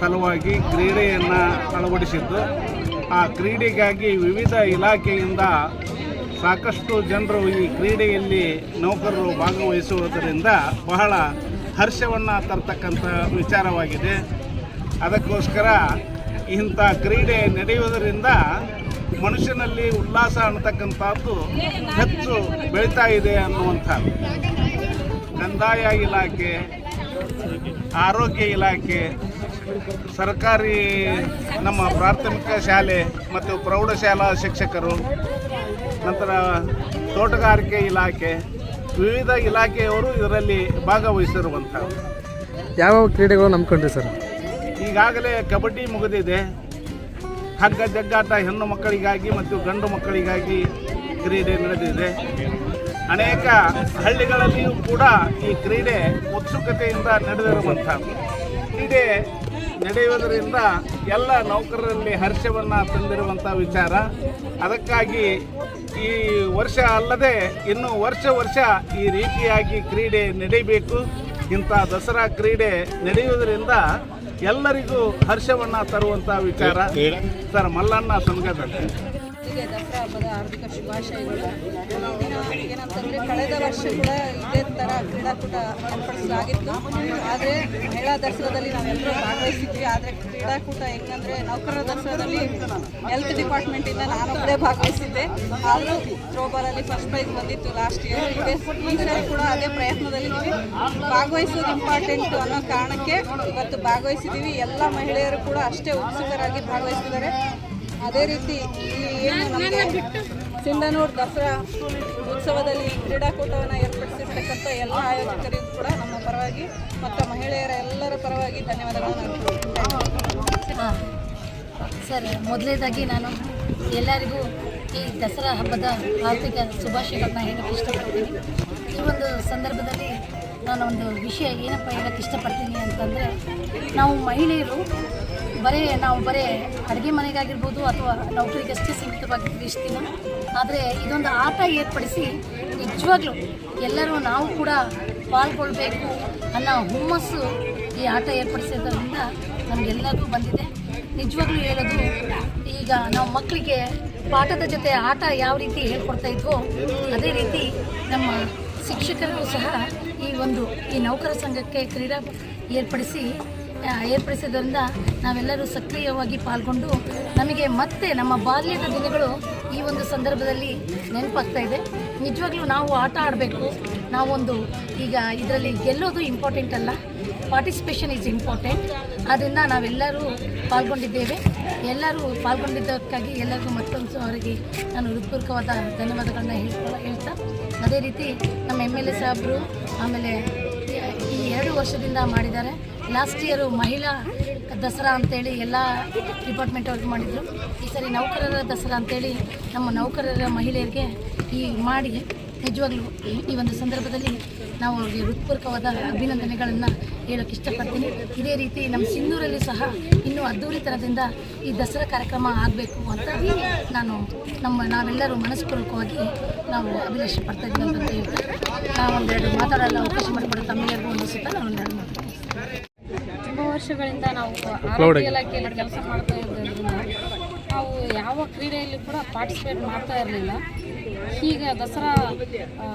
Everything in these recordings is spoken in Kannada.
ಸಲುವಾಗಿ ಕ್ರೀಡೆಯನ್ನು ಅಳವಡಿಸಿದ್ದು. ಆ ಕ್ರೀಡೆಗಾಗಿ ವಿವಿಧ ಇಲಾಖೆಯಿಂದ ಸಾಕಷ್ಟು ಜನರು ಈ ಕ್ರೀಡೆಯಲ್ಲಿ ನೌಕರರು ಭಾಗವಹಿಸುವುದರಿಂದ ಬಹಳ ಹರ್ಷವನ್ನು ತರ್ತಕ್ಕಂಥ ವಿಚಾರವಾಗಿದೆ. ಅದಕ್ಕೋಸ್ಕರ ಇಂಥ ಕ್ರೀಡೆ ನಡೆಯುವುದರಿಂದ ಮನುಷ್ಯನಲ್ಲಿ ಉಲ್ಲಾಸ ಅನ್ನತಕ್ಕಂಥದ್ದು ಹೆಚ್ಚು ಬೆಳೀತಾ ಇದೆ ಅನ್ನುವಂಥ ಕಂದಾಯ ಇಲಾಖೆ ಆರೋಗ್ಯ ಇಲಾಖೆ ಸರ್ಕಾರಿ ನಮ್ಮ ಪ್ರಾಥಮಿಕ ಶಾಲೆ ಮತ್ತು ಪ್ರೌಢಶಾಲಾ ಶಿಕ್ಷಕರು ನಂತರ ತೋಟಗಾರಿಕೆ ಇಲಾಖೆ ವಿವಿಧ ಇಲಾಖೆಯವರು ಇದರಲ್ಲಿ ಭಾಗವಹಿಸಿರುವಂಥ ಯಾವ ಕ್ರೀಡೆಗಳು ನಂಬ್ಕೊಂಡ್ರಿ ಸರ್? ಈಗಾಗಲೇ ಕಬಡ್ಡಿ ಮುಗಿದಿದೆ. ಹಗ್ಗ ಜಗ್ಗಾಟ ಹೆಣ್ಣು ಮಕ್ಕಳಿಗಾಗಿ ಮತ್ತು ಗಂಡು ಮಕ್ಕಳಿಗಾಗಿ ಕ್ರೀಡೆ ನಡೆದಿದೆ. ಅನೇಕ ಹಳ್ಳಿಗಳಲ್ಲಿಯೂ ಕೂಡ ಈ ಕ್ರೀಡೆ ಉತ್ಸುಕತೆಯಿಂದ ನಡೆದಿರುವಂಥದ್ದು ಕ್ರೀಡೆ ನಡೆಯುವುದರಿಂದ ಎಲ್ಲ ನೌಕರರಲ್ಲಿ ಹರ್ಷವನ್ನು ತಂದಿರುವಂಥ ವಿಚಾರ. ಅದಕ್ಕಾಗಿ ಈ ವರ್ಷ ಅಲ್ಲದೆ ಇನ್ನು ವರ್ಷ ವರ್ಷ ಈ ರೀತಿಯಾಗಿ ಕ್ರೀಡೆ ನಡೀಬೇಕು. ಇಂಥ ದಸರಾ ಕ್ರೀಡೆ ನಡೆಯುವುದರಿಂದ ಎಲ್ಲರಿಗೂ ಹರ್ಷವನ್ನು ತರುವಂಥ ವಿಚಾರ. ಸರ್ ಮಲ್ಲಣ್ಣ ಸಂಘದಲ್ಲಿ. ಹೀಗೆ ದಸರಾ ಹಬ್ಬದ ಹಾರ್ದಿಕ ಶುಭಾಶಯಗಳು ಏನಂತಂದರೆ ಕಳೆದ ವರ್ಷ ಕೂಡ ಇದೇ ಥರ ಕ್ರೀಡಾಕೂಟ ಏರ್ಪಡಿಸಲಾಗಿತ್ತು ಆದರೆ ಮಹಿಳಾ ದಸರಾದಲ್ಲಿ ನಾವೆಲ್ಲರೂ ಭಾಗವಹಿಸಿದ್ವಿ. ಆದರೆ ಕ್ರೀಡಾಕೂಟ ಹೆಂಗಂದರೆ ನೌಕರರ ದಸರಾದಲ್ಲಿ ಹೆಲ್ತ್ ಡಿಪಾರ್ಟ್ಮೆಂಟಿಂದ ನಾನೊಬ್ಬರೇ ಭಾಗವಹಿಸಿದ್ದೆ. ಆದರೂ ಥ್ರೋಬಾಲಲ್ಲಿ ಫಸ್ಟ್ ಪ್ರೈಸ್ ಬಂದಿತ್ತು ಲಾಸ್ಟ್ ಇಯರ್ ಇದೆ ಈ ಕೂಡ ಅದೇ ಪ್ರಯತ್ನದಲ್ಲಿದ್ದೀವಿ ಭಾಗವಹಿಸೋದು ಇಂಪಾರ್ಟೆಂಟ್ ಅನ್ನೋ ಕಾರಣಕ್ಕೆ ಇವತ್ತು ಭಾಗವಹಿಸಿದ್ದೀವಿ. ಎಲ್ಲ ಮಹಿಳೆಯರು ಕೂಡ ಅಷ್ಟೇ ಉತ್ಸುಕರಾಗಿ ಭಾಗವಹಿಸಿದ್ದಾರೆ. ಅದೇ ರೀತಿ ಸಿಂಧನೂರು ದಸರಾ ಉತ್ಸವದಲ್ಲಿ ಕ್ರೀಡಾಕೂಟವನ್ನು ಏರ್ಪಡಿಸಿರ್ತಕ್ಕಂಥ ಎಲ್ಲ ಆಯೋಜಕರಿಗೂ ಕೂಡ ನಮ್ಮ ಪರವಾಗಿ ಮತ್ತು ಮಹಿಳೆಯರ ಎಲ್ಲರ ಪರವಾಗಿ ಧನ್ಯವಾದಗಳನ್ನು ಹಾಂ ಸರ್ ಮೊದಲನೇದಾಗಿ ನಾನು ಎಲ್ಲರಿಗೂ ಈ ದಸರಾ ಹಬ್ಬದ ಆರ್ಥಿಕ ಶುಭಾಶಯಗಳನ್ನ ಹೇಳಕ್ಕೆ ಇಷ್ಟಪಡ್ತೀನಿ. ಈ ಒಂದು ಸಂದರ್ಭದಲ್ಲಿ ನಾನು ಒಂದು ವಿಷಯ ಏನಪ್ಪ ಹೇಳಕ್ಕೆ ಇಷ್ಟಪಡ್ತೀನಿ ಅಂತಂದರೆ ನಾವು ಮಹಿಳೆಯರು ಬರೀ ನಾವು ಬರೀ ಅಡುಗೆ ಮನೆಗಾಗಿರ್ಬೋದು ಅಥವಾ ನೌಕರಿಗಷ್ಟೇ ಸೀಮಿತವಾಗಿರ್ತೀವಿ ಇಷ್ಟು ದಿನ. ಆದರೆ ಇದೊಂದು ಆಟ ಏರ್ಪಡಿಸಿ ನಿಜವಾಗ್ಲೂ ಎಲ್ಲರೂ ನಾವು ಕೂಡ ಪಾಲ್ಗೊಳ್ಬೇಕು ಅನ್ನೋ ಹುಮ್ಮಸ್ಸು ಈ ಆಟ ಏರ್ಪಡಿಸಿದ್ದರಿಂದ ನಮಗೆಲ್ಲರಿಗೂ ಬಂದಿದೆ. ನಿಜವಾಗ್ಲೂ ಹೇಳೋದು, ಈಗ ನಾವು ಮಕ್ಕಳಿಗೆ ಪಾಠದ ಜೊತೆ ಆಟ ಯಾವ ರೀತಿ ಹೇಳ್ಕೊಡ್ತಾ ಇದ್ವೋ ಅದೇ ರೀತಿ ನಮ್ಮ ಶಿಕ್ಷಕರು ಸಹ ಈ ಒಂದು ಈ ನೌಕರ ಸಂಘಕ್ಕೆ ಕ್ರೀಡಾ ಏರ್ಪಡಿಸಿ ಆ, ಏರ್ಪಡಿಸಿದ್ರಿಂದ ನಾವೆಲ್ಲರೂ ಸಕ್ರಿಯವಾಗಿ ಪಾಲ್ಗೊಂಡು ನಮಗೆ ಮತ್ತೆ ನಮ್ಮ ಬಾಲ್ಯದ ದಿನಗಳು ಈ ಒಂದು ಸಂದರ್ಭದಲ್ಲಿ ನೆನಪಾಗ್ತಾ ಇದೆ. ನಿಜವಾಗ್ಲೂ ನಾವು ಆಟ ಆಡಬೇಕು. ನಾವೊಂದು ಈಗ ಇದರಲ್ಲಿ ಗೆಲ್ಲೋದು ಇಂಪಾರ್ಟೆಂಟ್ ಅಲ್ಲ. ಪಾರ್ಟಿಸಿಪೇಷನ್ ಈಸ್ ಇಂಪಾರ್ಟೆಂಟ್ ಆದ್ದರಿಂದ ನಾವೆಲ್ಲರೂ ಪಾಲ್ಗೊಂಡಿದ್ದೇವೆ. ಎಲ್ಲರೂ ಪಾಲ್ಗೊಂಡಿದ್ದಕ್ಕಾಗಿ ಎಲ್ಲರಿಗೂ ಮತ್ತೊಂದು ಅವರಿಗೆ ನಾನು ಹೃತ್ಪೂರ್ವಕವಾದ ಧನ್ಯವಾದಗಳನ್ನ ಹೇಳ್ತಾ ಹೇಳ್ತಾ ಅದೇ ರೀತಿ ನಮ್ಮ ಎಂ ಎಲ್ ಎ ಸಾಹೇಬರು ಆಮೇಲೆ ಈ ಎರಡು ವರ್ಷದಿಂದ ಮಾಡಿದ್ದಾರೆ. ಲಾಸ್ಟ್ ಇಯರು ಮಹಿಳಾ ದಸರಾ ಅಂತೇಳಿ ಎಲ್ಲ ಡಿಪಾರ್ಟ್ಮೆಂಟ್ ಅವ್ರಿಗೆ ಮಾಡಿದರು. ಈ ಸರಿ ನೌಕರರ ದಸರಾ ಅಂತೇಳಿ ನಮ್ಮ ನೌಕರರ ಮಹಿಳೆಯರಿಗೆ ಈ ಮಾಡಿ ನಿಜವಾಗ್ಲೂ ಈ ಒಂದು ಸಂದರ್ಭದಲ್ಲಿ ನಾವು ಅವ್ರಿಗೆ ಹೃತ್ಪೂರ್ವಕವಾದ ಅಭಿನಂದನೆಗಳನ್ನು ಹೇಳೋಕ್ಕೆ ಇಷ್ಟಪಡ್ತೀನಿ. ಇದೇ ರೀತಿ ನಮ್ಮ ಸಿಂಧೂರಲ್ಲಿ ಸಹ ಇನ್ನೂ ಅದ್ದೂರಿತನದಿಂದ ಈ ದಸರಾ ಕಾರ್ಯಕ್ರಮ ಆಗಬೇಕು ಅಂತ ನಾನು ನಮ್ಮ ನಾವೆಲ್ಲರೂ ಮನಸ್ಪೂರ್ವಕವಾಗಿ ನಾವು ಅಭಿಲಾಷೆ ಪಡ್ತಾ ಇದ್ದೀವಿ ಅಂತ ಹೇಳಿ ನಾವು ಒಂದೆರಡು ಮಾತಾಡಲು ಅವಕಾಶ ಮಾಡಿಕೊಡೋ ತಮ್ಮೆಲ್ಲರಿಗೂ ಒಂದು ನಾನು ಒಂದೆರಡು ವರ್ಷಗಳಿಂದ ನಾವು ಆರೋಗ್ಯ ಇಲಾಖೆಯಲ್ಲಿ ಕೆಲಸ ಮಾಡ್ತಾ ಇರೋದ್ರಿಂದ ನಾವು ಯಾವ ಕ್ರೀಡೆಯಲ್ಲಿ ಕೂಡ ಪಾರ್ಟಿಸಿಪೇಟ್ ಮಾಡ್ತಾ ಇರಲಿಲ್ಲ. ಈಗ ದಸರಾ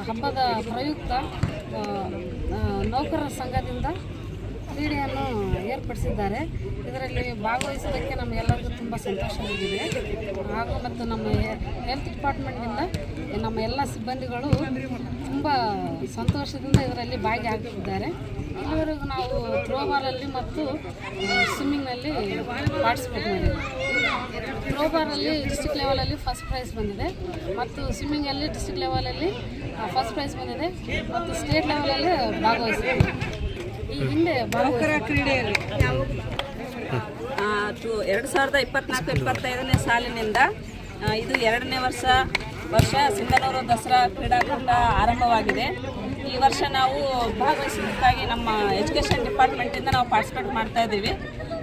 ಹಬ್ಬದ ಪ್ರಯುಕ್ತ ನೌಕರರ ಸಂಘದಿಂದ ಕ್ರೀಡೆಯನ್ನು ಏರ್ಪಡಿಸಿದ್ದಾರೆ. ಇದರಲ್ಲಿ ಭಾಗವಹಿಸೋದಕ್ಕೆ ನಮಗೆಲ್ಲರಿಗೂ ತುಂಬ ಸಂತೋಷವಾಗಿದೆ. ಹಾಗೂ ಮತ್ತು ನಮ್ಮ ಹೆಲ್ತ್ ಡಿಪಾರ್ಟ್ಮೆಂಟ್ನಿಂದ ನಮ್ಮ ಎಲ್ಲ ಸಿಬ್ಬಂದಿಗಳು ತುಂಬ ಸಂತೋಷದಿಂದ ಇದರಲ್ಲಿ ಭಾಗಿಯಾಗುತ್ತಿದ್ದಾರೆ ಇಲ್ಲಿವರೆಗೂ ನಾವು ಥ್ರೋಬಾಲಲ್ಲಿ ಮತ್ತು ಸ್ವಿಮ್ಮಿಂಗ್ನಲ್ಲಿ ಪಾರ್ಟಿಸಿಪೇಟ್ ಮಾಡಿದ್ದೀವಿ ಥ್ರೋಬಾಲಲ್ಲಿ ಡಿಸ್ಟಿಕ್ ಲೆವೆಲಲ್ಲಿ ಫಸ್ಟ್ ಪ್ರೈಸ್ ಬಂದಿದೆ. ಮತ್ತು ಸ್ವಿಮ್ಮಿಂಗಲ್ಲಿ ಡಿಸ್ಟಿಕ್ ಲೆವೆಲಲ್ಲಿ ಫಸ್ಟ್ ಪ್ರೈಸ್ ಬಂದಿದೆ. ಮತ್ತು ಸ್ಟೇಟ್ ಲೆವೆಲಲ್ಲಿ ಭಾಗವಹಿಸಿದ್ದೀವಿ ಈ ಹಿಂದೆ ಕ್ರೀಡೆಯಲ್ಲಿ ಎರಡು ಸಾವಿರದ ಇಪ್ಪತ್ನಾಲ್ಕು, ಇಪ್ಪತ್ತೈದನೇ ಸಾಲಿನಿಂದ ಇದು ಎರಡನೇ ವರ್ಷ ವರ್ಷ ಸಿಂಧನೂರು ದಸರಾ ಕ್ರೀಡಾಕೂಟ ಆರಂಭವಾಗಿದೆ. ಈ ವರ್ಷ ನಾವು ಭಾಗವಹಿಸೋದಕ್ಕಾಗಿ ನಮ್ಮ ಎಜುಕೇಷನ್ ಡಿಪಾರ್ಟ್ಮೆಂಟಿಂದ ನಾವು ಪಾರ್ಟಿಸಿಪೇಟ್ ಮಾಡ್ತಾ ಇದ್ದೀವಿ.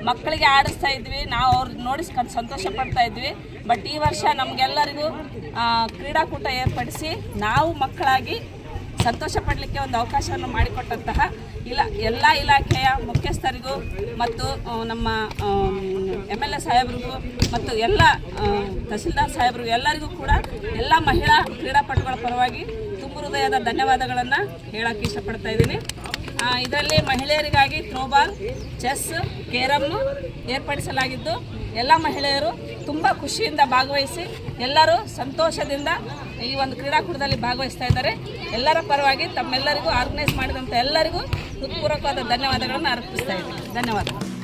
ಮಕ್ಕಳಿಗೆ ಆಡಿಸ್ತಾ ಇದ್ವಿ ನಾವು ಅವ್ರು ನೋಡಿ ಸಂತೋಷ ಪಡ್ತಾ ಇದ್ವಿ ಬಟ್ ಈ ವರ್ಷ ನಮಗೆಲ್ಲರಿಗೂ ಕ್ರೀಡಾಕೂಟ ಏರ್ಪಡಿಸಿ ನಾವು ಮಕ್ಕಳಾಗಿ ಸಂತೋಷ ಪಡಲಿಕ್ಕೆ ಒಂದು ಅವಕಾಶವನ್ನು ಮಾಡಿಕೊಟ್ಟಂತಹ ಇಲ್ಲ ಎಲ್ಲ ಇಲಾಖೆಯ ಮುಖ್ಯಸ್ಥರಿಗೂ ಮತ್ತು ನಮ್ಮ ಎಂ ಎಲ್ ಎ ಸಾಹೇಬ್ರಿಗೂ ಮತ್ತು ಎಲ್ಲ ತಹಸೀಲ್ದಾರ್ ಸಾಹೇಬ್ರಿಗೂ ಎಲ್ಲರಿಗೂ ಕೂಡ ಎಲ್ಲ ಮಹಿಳಾ ಕ್ರೀಡಾಪಟುಗಳ ಪರವಾಗಿ ತುಂಬ ಹೃದಯದ ಧನ್ಯವಾದಗಳನ್ನು ಹೇಳಕ್ಕೆ ಇಷ್ಟಪಡ್ತಾ ಇದ್ದೀನಿ. ಇದರಲ್ಲಿ ಮಹಿಳೆಯರಿಗಾಗಿ ಥ್ರೋಬಾಲ್, ಚೆಸ್ ಕೇರಮ್ಮು ಏರ್ಪಡಿಸಲಾಗಿದ್ದು ಎಲ್ಲ ಮಹಿಳೆಯರು ತುಂಬ ಖುಷಿಯಿಂದ ಭಾಗವಹಿಸಿ ಎಲ್ಲರೂ ಸಂತೋಷದಿಂದ ಈ ಒಂದು ಕ್ರೀಡಾಕೂಟದಲ್ಲಿ ಭಾಗವಹಿಸ್ತಾ ಇದ್ದಾರೆ. ಎಲ್ಲರ ಪರವಾಗಿ ತಮ್ಮೆಲ್ಲರಿಗೂ ಆರ್ಗನೈಸ್ ಮಾಡಿದಂಥ ಎಲ್ಲರಿಗೂ ಹೃತ್ಪೂರ್ವಕವಾದ ಧನ್ಯವಾದಗಳನ್ನು ಅರ್ಪಿಸ್ತಾ ಇದ್ದೀನಿ. ಧನ್ಯವಾದಗಳು.